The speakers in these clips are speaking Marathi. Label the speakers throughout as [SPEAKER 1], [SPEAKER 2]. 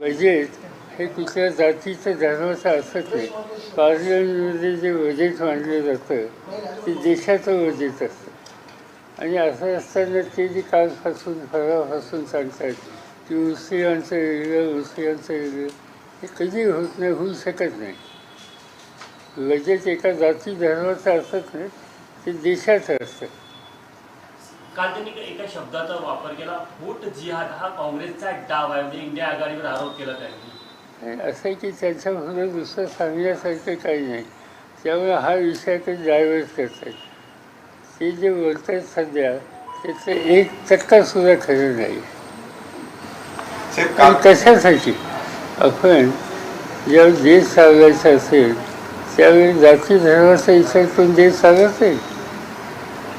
[SPEAKER 1] बजेट हे कुठल्या जातीचं धर्माचं असत नाही पार्लमेंटमध्ये जे बजेट मांडलं जातं ते देशाचं बजेट असतं. आणि असं असताना ते जे कालपासून फरापासून सांगतात की मुस्लिमांचं वेगळं मुस्लिमांचं वेगळं हे कधी होत नाही होऊ शकत नाही. बजेट एका जाती धर्माचं असत नाही ते देशाचं असतं.
[SPEAKER 2] काल त्यांनी एका शब्दाचा वापर केला. फूट जिहाद हा काँग्रेसचा डाव आहे. म्हणजे इंडिया आघाडीवर आरोप केला त्यांनी.
[SPEAKER 1] असं आहे की त्यांच्यापुढं दुसरं सांगण्यासारखं काही नाही. त्यामुळे हा विषय काही डायव्हर्ट करतात ते जे बोलत आहेत सध्या त्याचं एक टक्का सुद्धा खरं नाही. कशासाठी? आपण जेव्हा देश चालवायचा असेल त्यावेळी जाती धर्माचा विचार करून देश चालत नाही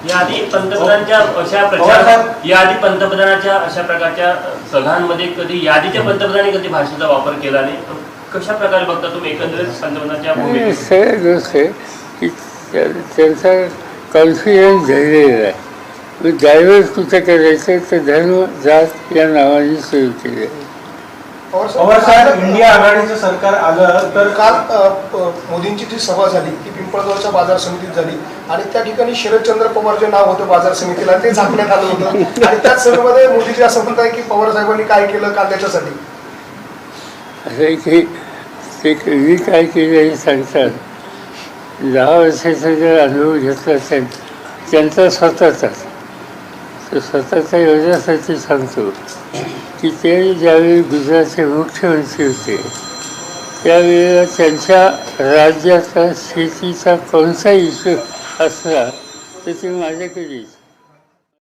[SPEAKER 2] याआधी पंतप्रधानांच्या अशा प्रचार याआधी पंतप्रधानाच्या अशा प्रकारच्या सभांमध्ये कधी यादीच्या पंतप्रधानांनी कधी भाषेचा वापर केला नाही? कशा प्रकारे बघता तुम्ही एकंदरीत पंतप्रधानांच्या
[SPEAKER 1] गोष्ट आहे की त्यांचा कॉन्फिडन्स झालेला आहे. मग डायव्हर्ट कुठं करायचं तर धर्म जात या नावाने सुरू केले
[SPEAKER 3] पवार साहेब इंडिया आघाडीचं सरकार आलं तर
[SPEAKER 4] काल मोदींची जी सभा झाली ती पिंपळगावच्या बाजार समितीत झाली. आणि त्या ठिकाणी शरदचंद्र पवार जे नाव होतं बाजार समितीला ते झाकण्यात आलं होतं. आणि त्याच सभेमध्ये मोदीजी असं म्हणताय की पवार साहेबांनी काय केलं त्याच्यासाठी?
[SPEAKER 1] असं आहे की ते मी काय केलं हे सांगतात. दहा वर्षाचा जर अनुभव घेतला असेल त्यांचा स्वतःचाच. तर स्वतःच्या एवढ्यासाठी सांगतो की ते ज्यावेळी गुजरातचे मुख्यमंत्री होते त्यावेळेला त्यांच्या राज्याचा शेतीचा कोणता इश्यू असला तर ते माझ्याकडे